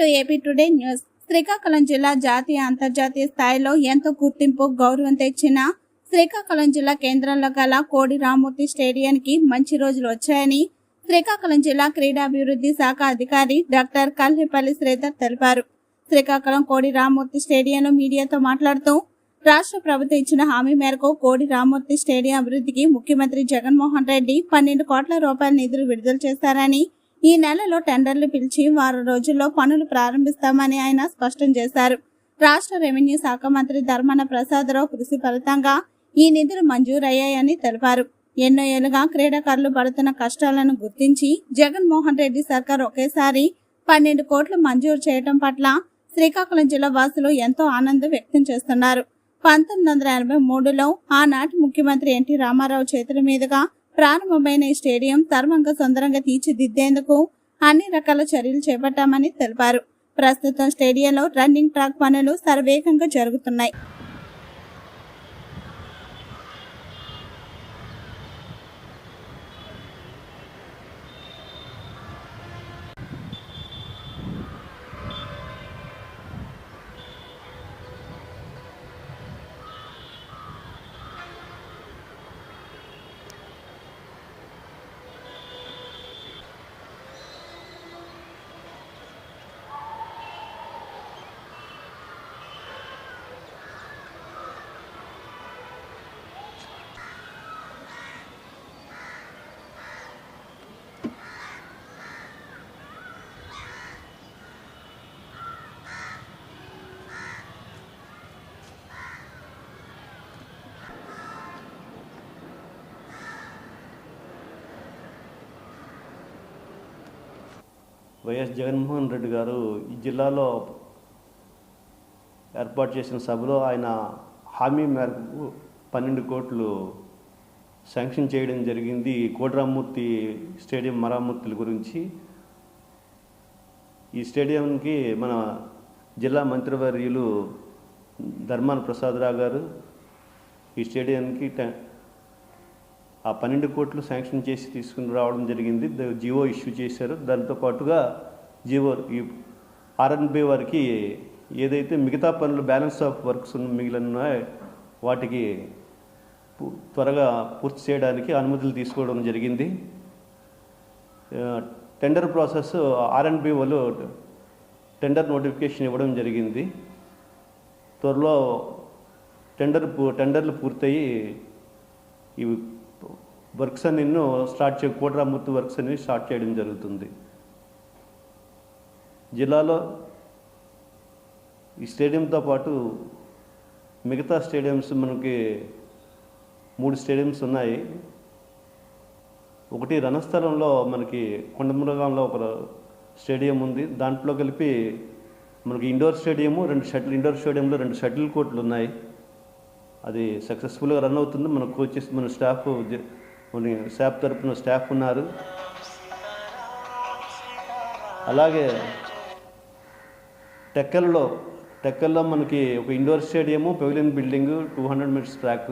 To AP today news. Srikakulam జిల్లా జాతీయ అంతర్జాతీయ స్థాయిలో ఎంతో గుర్తింపు గౌరవం తెచ్చిన శ్రీకాకుళం జిల్లా కేంద్రంలో గల కోడి రామూర్తి స్టేడియానికి మంచి రోజులు వచ్చాయని శ్రీకాకుళం జిల్లా క్రీడాభివృద్ధి శాఖ అధికారి డాక్టర్ కల్లిపల్లి శ్రీధర్ తెలిపారు. శ్రీకాకుళం కోడి రామూర్తి స్టేడియంలో మీడియాతో మాట్లాడుతూ రాష్ట్ర ప్రభుత్వం ఇచ్చిన హామీ మేరకు కోడి రామూర్తి స్టేడియం అభివృద్ధికి ముఖ్యమంత్రి జగన్మోహన్ రెడ్డి పన్నెండు కోట్ల రూపాయల నిధులు విడుదల చేశారని ఈ నెలలో టెండర్లు పిలిచి వారం రోజుల్లో పనులు ప్రారంభిస్తామని ఆయన స్పష్టం చేశారు. రాష్ట్ర రెవెన్యూ శాఖ మంత్రి ధర్మాన ప్రసాదరావు కృషి ఫలితంగా ఈ నిధులు మంజూరయ్యాయని తెలిపారు. ఎన్నో ఏళ్ళుగా క్రీడాకారులు పడుతున్న కష్టాలను గుర్తించి జగన్మోహన్ రెడ్డి సర్కార్ ఒకేసారి పన్నెండు కోట్లు మంజూరు చేయటం పట్ల శ్రీకాకుళం జిల్లా వాసులు ఎంతో ఆనందం వ్యక్తం చేస్తున్నారు. పంతొమ్మిది వందల ఎనభై మూడులో ఆనాటి ముఖ్యమంత్రి ఎన్టీ రామారావు చేతుల మీదుగా ప్రారంభమైన ఈ స్టేడియం సర్వంగా సుందరంగా తీర్చిదిద్దేందుకు అన్ని రకాల చర్యలు చేపట్టామని తెలిపారు. ప్రస్తుతం స్టేడియంలో రన్నింగ్ ట్రాక్ పనులు సర్వేగంగా జరుగుతున్నాయి. వైఎస్ జగన్మోహన్ రెడ్డి గారు ఈ జిల్లాలో ఏర్పాటు చేసిన సభలో ఆయన హామీ మేరకు పన్నెండు కోట్లు శాంక్షన్ చేయడం జరిగింది. కోటరామూర్తి స్టేడియం మరామూర్తుల గురించి. ఈ స్టేడియంకి మన జిల్లా మంత్రివర్యులు ధర్మాన ప్రసాదరావు గారు ఈ స్టేడియానికి టె- ఆ పన్నెండు కోట్లు శాంక్షన్ చేసి తీసుకుని రావడం జరిగింది. జియో ఇష్యూ చేశారు. దాంతో పాటుగా జియో ఈ ఆర్ఎన్బి వారికి ఏదైతే మిగతా పనులు బ్యాలెన్స్ ఆఫ్ వర్క్స్ మిగిలిన వాటికి త్వరగా పూర్తి చేయడానికి అనుమతులు తీసుకోవడం జరిగింది. Tender process R N B వాళ్ళు టెండర్ నోటిఫికేషన్ ఇవ్వడం జరిగింది. త్వరలో టెండర్ టెండర్లు పూర్తయి ఇవి వర్క్స్ అన్ని స్టార్ట్ చే కోటరామూర్తి వర్క్స్ అనేవి స్టార్ట్ చేయడం జరుగుతుంది. జిల్లాలో ఈ స్టేడియంతో పాటు మిగతా స్టేడియంస్ మనకి మూడు స్టేడియంస్ ఉన్నాయి. ఒకటి రణస్థలంలో మనకి కొండమృగంలో ఒక స్టేడియం ఉంది. దాంట్లో కలిపి మనకి ఇండోర్ స్టేడియము రెండు షటిల్ ఇండోర్ స్టేడియంలో రెండు షటిల్ కోర్టులు ఉన్నాయి. అది సక్సెస్ఫుల్గా రన్ అవుతుంది. మన కోచెస్ మన స్టాఫ్ కొన్ని స్టాఫ్ తరపున స్టాఫ్ ఉన్నారు. అలాగే టెక్కల్లో టెక్కల్లో మనకి ఒక indoor stadium pavilion building two hundred metres track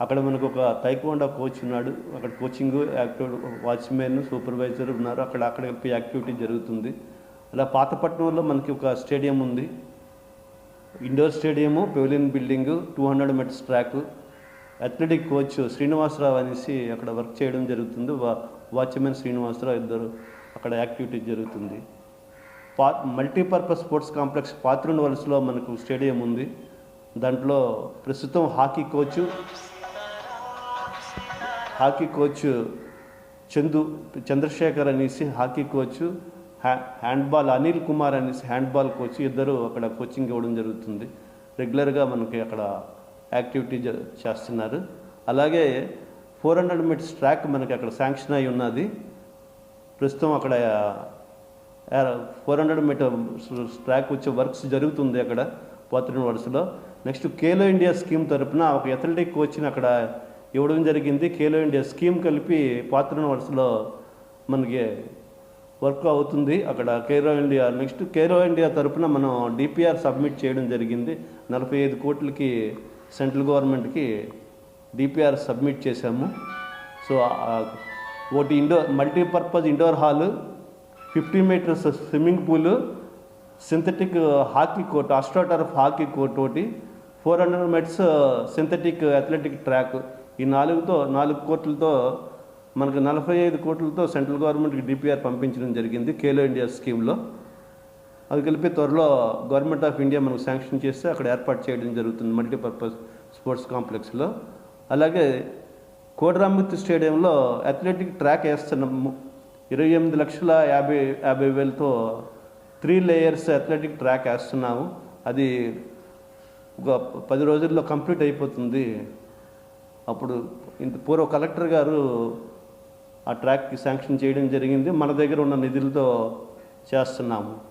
అక్కడ మనకు ఒక తైకోండా కోచ్ ఉన్నాడు. అక్కడ కోచింగ్ యాక్టివ్ వాచ్మెన్ సూపర్వైజర్ ఉన్నారు. అక్కడ అక్కడ యాక్టివిటీ జరుగుతుంది. అలా పాతపట్నంలో మనకి ఒక స్టేడియం ఉంది. Indoor stadium pavilion building two hundred metres track athletic coach Srinivasa Rao అనేసి అక్కడ వర్క్ చేయడం జరుగుతుంది. వా వాచ్మెన్ శ్రీనివాసరావు ఇద్దరు అక్కడ యాక్టివిటీ జరుగుతుంది. పా మల్టీపర్పస్ స్పోర్ట్స్ కాంప్లెక్స్ పాత్రుని వలసలో మనకు స్టేడియం ఉంది. దాంట్లో ప్రస్తుతం hockey coach hockey coach Chandu Chandrasekhar అనేసి హాకీ కోచ్ హ్యా హ్యాండ్బాల్ అనిల్ కుమార్ అనేసి హ్యాండ్బాల్ కోచ్ ఇద్దరు అక్కడ కోచింగ్ ఇవ్వడం జరుగుతుంది. రెగ్యులర్గా మనకి అక్కడ యాక్టివిటీ జ- చేస్తున్నారు. అలాగే ఫోర్ హండ్రెడ్ మీటర్స్ ట్రాక్ మనకి అక్కడ శాంక్షన్ అయి ఉన్నది. ప్రస్తుతం అక్కడ ఫోర్ హండ్రెడ్ మీటర్ ట్రాక్ వచ్చే వర్క్స్ జరుగుతుంది అక్కడ పోతున్న వరుసలో. నెక్స్ట్ ఖేలో ఇండియా స్కీమ్ తరపున ఒక ఎథ్లెటిక్ కోచ్ని అక్కడ ఇవ్వడం జరిగింది. ఖేలో ఇండియా స్కీమ్ కలిపి పాత్రన వరుసలో మనకి వర్క్ అవుతుంది. అక్కడ Khelo India next Khelo India తరపున మనం డిపిఆర్ సబ్మిట్ చేయడం జరిగింది. నలభై ఐదు కోట్లకి సెంట్రల్ గవర్నమెంట్కి డిపిఆర్ సబ్మిట్ చేశాము. సో ఒకటి indoor multipurpose indoor hall fifty metres swimming pool synthetic hockey court astroturf hockey court ఒకటి four hundred metres synthetic athletic track. ఈ నాలుగుతో నాలుగు కోట్లతో మనకు నలభై ఐదు కోట్లతో సెంట్రల్ గవర్నమెంట్కి డిపిఆర్ పంపించడం జరిగింది ఖేలో ఇండియా స్కీమ్లో. అది కలిపి త్వరలో గవర్నమెంట్ ఆఫ్ ఇండియా మనకు శాంక్షన్ చేస్తే అక్కడ ఏర్పాటు చేయడం జరుగుతుంది మల్టీపర్పస్ స్పోర్ట్స్ కాంప్లెక్స్లో అలాగే కోటరామూర్తి స్టేడియంలో అథ్లెటిక్ ట్రాక్ వేస్తున్నాము ఇరవై ఎనిమిది లక్షల యాభై యాభై వేలతో త్రీ లేయర్స్ అథ్లెటిక్ ట్రాక్ వేస్తున్నాము. అది ఒక పది రోజుల్లో కంప్లీట్ అయిపోతుంది. అప్పుడు ఇంత పూర్వ కలెక్టర్ గారు ఆ ట్రాక్కి శాంక్షన్ చేయడం జరిగింది. మన దగ్గర ఉన్న నిధులతో చేస్తున్నాము.